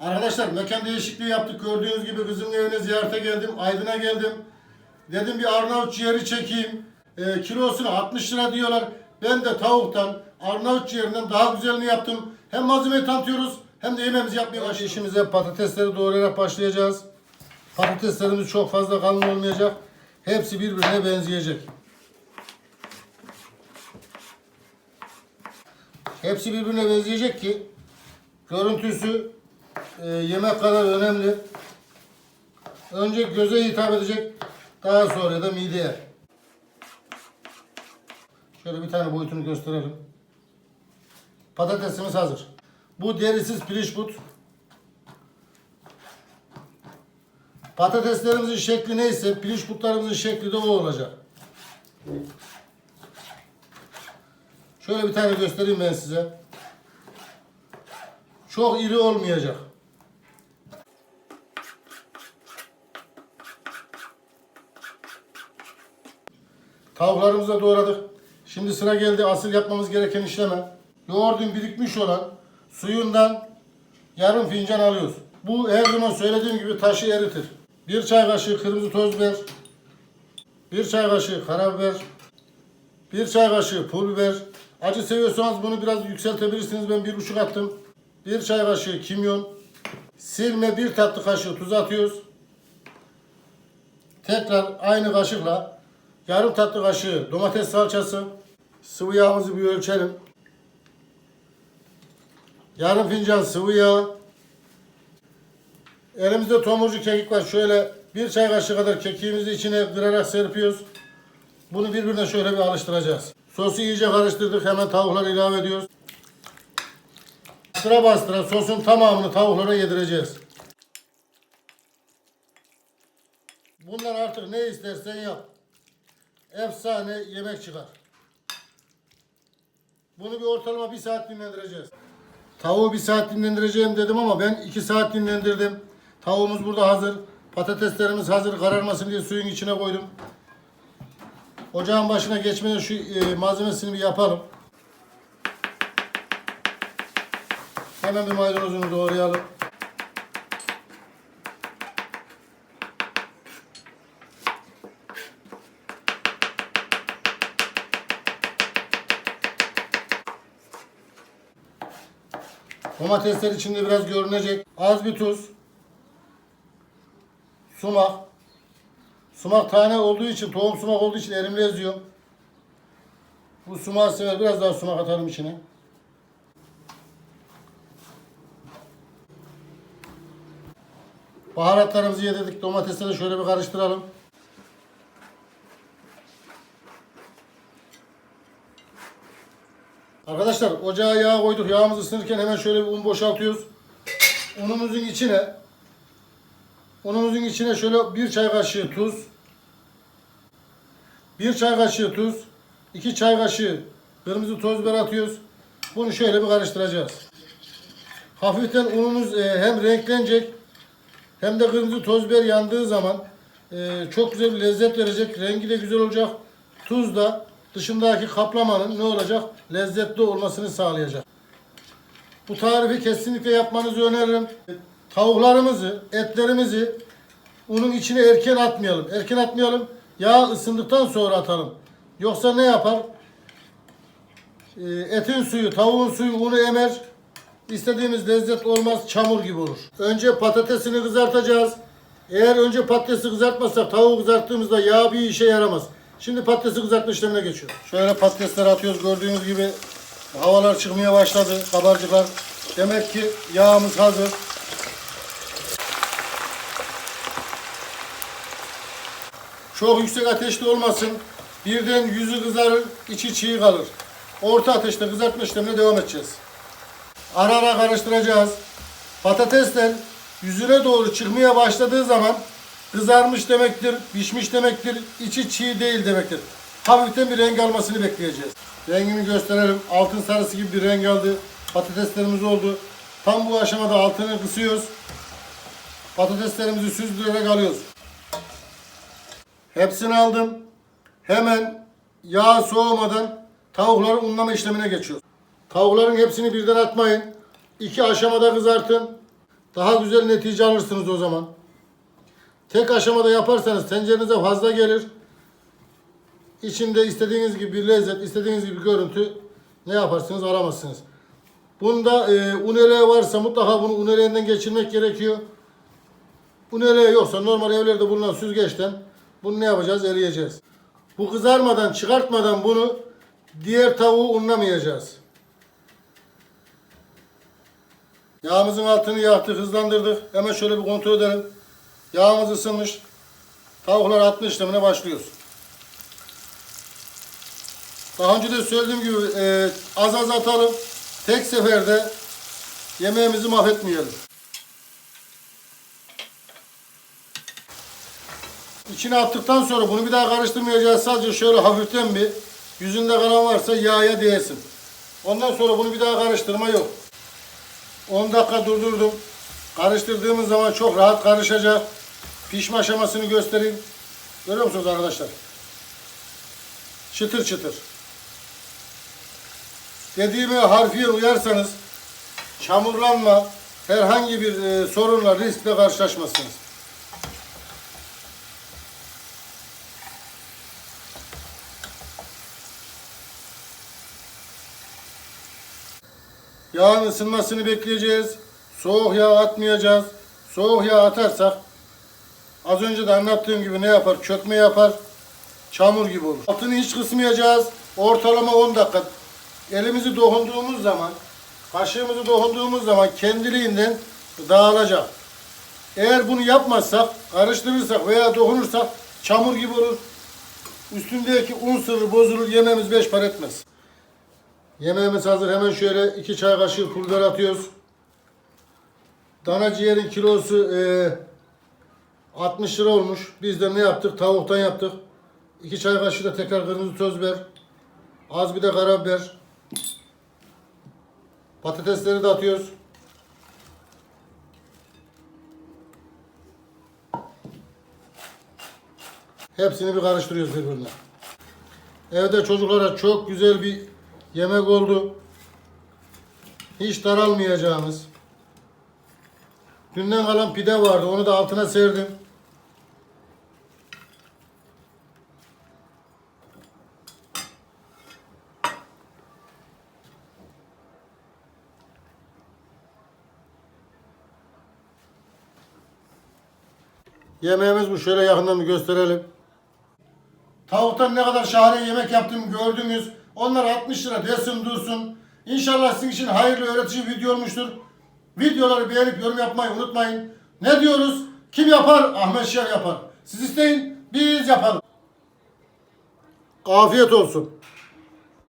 Arkadaşlar mekan değişikliği yaptık. Gördüğünüz gibi kızımın evine ziyarete geldim. Aydın'a geldim. Dedim bir Arnavut ciğeri çekeyim. Ee, kilosunu 60 lira diyorlar. Ben de tavuktan, Arnavut ciğerinden daha güzelini yaptım. Hem malzemeyi tanıtıyoruz hem de yemeğimizi yapmaya başlıyoruz. İşimize patatesleri doğrayarak başlayacağız. Patateslerimiz çok fazla kalın olmayacak. Hepsi birbirine benzeyecek. Hepsi birbirine benzeyecek ki görüntüsü e, yemek kadar önemli. Önce göze hitap edecek, daha sonra da mideye. Şöyle bir tane boyutunu gösterelim. Patatesimiz hazır. Bu derisiz piliç but. Patateslerimizin şekli neyse piliç butlarımızın şekli de o olacak. Şöyle bir tane göstereyim ben size. Çok iri olmayacak. Tavuklarımızı da doğradık. Şimdi sıra geldi asıl yapmamız gereken işleme. Yoğurdun birikmiş olan suyundan yarım fincan alıyoruz. Bu her zaman söylediğim gibi taşı eritir. Bir çay kaşığı kırmızı toz biber, bir çay kaşığı karabiber, bir çay kaşığı pul biber. Acı seviyorsanız bunu biraz yükseltebilirsiniz. Ben bir buçuk attım. Bir çay kaşığı kimyon. Silme bir tatlı kaşığı tuz atıyoruz. Tekrar aynı kaşıkla yarım tatlı kaşığı domates salçası. Sıvı yağımızı bir ölçelim. Yarım fincan sıvı yağ. Elimizde tomurcu kekik var. Şöyle bir çay kaşığı kadar kekiğimizi içine kırarak serpiyoruz. Bunu birbirine şöyle bir alıştıracağız. Sosu iyice karıştırdık. Hemen tavukları ilave ediyoruz. Bastıra bastıra sosun tamamını tavuklara yedireceğiz. Bundan artık ne istersen yap. Efsane yemek çıkar. Bunu bir ortalama bir saat dinlendireceğiz. Tavuğu bir saat dinlendireceğim dedim ama ben iki saat dinlendirdim. Tavuğumuz burada hazır. Patateslerimiz hazır. Kararmasın diye suyun içine koydum. Ocağın başına geçmeden şu e, malzemesini bir yapalım. Hemen bir maydanozunu doğrayalım. Domatesler içinde biraz görünecek. Az bir tuz. Sumak. Sumak tane olduğu için, tohum sumak olduğu için elimle eziyorum. Bu sumağı sever. Biraz daha sumak atalım içine. Baharatlarımızı yedirdik. Domatesleri şöyle bir karıştıralım. Arkadaşlar ocağa yağ koyduk. Yağımız ısınırken hemen şöyle bir un boşaltıyoruz. Unumuzun içine unumuzun içine şöyle bir çay kaşığı tuz, bir çay kaşığı tuz, iki çay kaşığı kırmızı toz biber atıyoruz. Bunu şöyle bir karıştıracağız. Hafiften unumuz e, hem renklenecek hem de kırmızı toz biber yandığı zaman e, çok güzel bir lezzet verecek. Rengi de güzel olacak. Tuz da dışındaki kaplamanın ne olacak? Lezzetli olmasını sağlayacak. Bu tarifi kesinlikle yapmanızı öneririm. Tavuklarımızı, etlerimizi unun içine erken atmayalım. Erken atmayalım. Yağ ısındıktan sonra atalım. Yoksa ne yapar? E, etin suyu, tavuğun suyu unu emer. İstediğimiz lezzet olmaz, çamur gibi olur. Önce patatesini kızartacağız. Eğer önce patatesi kızartmazsak tavuğu kızarttığımızda yağ bir işe yaramaz. Şimdi patatesi kızartma işlemine geçiyor. Şöyle patatesleri atıyoruz. Gördüğünüz gibi havalar çıkmaya başladı. Kabarcıklar. Demek ki yağımız hazır. Çok yüksek ateşte olmasın. Birden yüzü kızarır, içi çiğ kalır. Orta ateşte kızartma işlemine devam edeceğiz. Ara ara karıştıracağız. Patatesler yüzüne doğru çıkmaya başladığı zaman kızarmış demektir, pişmiş demektir, içi çiğ değil demektir. Hafiften bir renk almasını bekleyeceğiz. Rengini gösterelim. Altın sarısı gibi bir renk aldı. Patateslerimiz oldu. Tam bu aşamada altını kısıyoruz. Patateslerimizi süzdürerek alıyoruz. Hepsini aldım. Hemen yağ soğumadan tavukları unlama işlemine geçiyoruz. Tavukların hepsini birden atmayın. İki aşamada kızartın. Daha güzel netice alırsınız o zaman. Tek aşamada yaparsanız tencerenize fazla gelir. İçinde istediğiniz gibi bir lezzet, istediğiniz gibi görüntü ne yaparsınız alamazsınız. Bunda e, unele varsa mutlaka bunu uneleğinden geçirmek gerekiyor. Uneleği yoksa normal evlerde bulunan süzgeçten bunu ne yapacağız? Eleyeceğiz. Bu kızarmadan, çıkartmadan bunu diğer tavuğu unlamayacağız. Yağımızın altını yaktık, hızlandırdık. Hemen şöyle bir kontrol edelim. Yağımız ısınmış. Tavuklar atma işlemine başlıyoruz. Daha önce de söylediğim gibi e, az az atalım. Tek seferde yemeğimizi mahvetmeyelim. İçine attıktan sonra bunu bir daha karıştırmayacağız. Sadece şöyle hafiften bir yüzünde kalan varsa yağa değsin. Ondan sonra bunu bir daha karıştırma yok. 10 dakika durdurdum. Karıştırdığımız zaman çok rahat karışacak. Pişme aşamasını göstereyim. Görüyor musunuz arkadaşlar? Çıtır çıtır. Dediğime harfiyen uyarsanız çamurlanma, herhangi bir e, sorunla, riskle karşılaşmazsınız. Yağın ısınmasını bekleyeceğiz. Soğuk yağ atmayacağız. Soğuk yağ atarsak az önce de anlattığım gibi ne yapar? Çökme yapar. Çamur gibi olur. Altını hiç kısmayacağız. Ortalama 10 dakika. Elimizi dokunduğumuz zaman, kaşığımızı dokunduğumuz zaman kendiliğinden dağılacak. Eğer bunu yapmazsak, karıştırırsak veya dokunursak çamur gibi olur. Üstündeki un sırrı bozulur, yememiz beş para etmez. Yemeğimiz hazır. Hemen şöyle iki çay kaşığı pul biber atıyoruz. Dana ciğerin kilosu eee 60 lira olmuş. Biz de ne yaptık? Tavuktan yaptık. İki çay kaşığı da tekrar kırmızı toz biber. Az bir de karabiber. Patatesleri de atıyoruz. Hepsini bir karıştırıyoruz birbirine. Evde çocuklara çok güzel bir yemek oldu. Hiç daralmayacağımız. Dünden kalan pide vardı. Onu da altına serdim. Yemeğimiz bu. Şöyle yakından bir gösterelim. Tavuktan ne kadar şahane yemek yaptım gördünüz. Onlar 60 lira desin dursun. İnşallah sizin için hayırlı öğretici video olmuştur. Videoları beğenip yorum yapmayı unutmayın. Ne diyoruz? Kim yapar? Ahmet Şer yapar. Siz isteyin, biz yapalım. Afiyet olsun.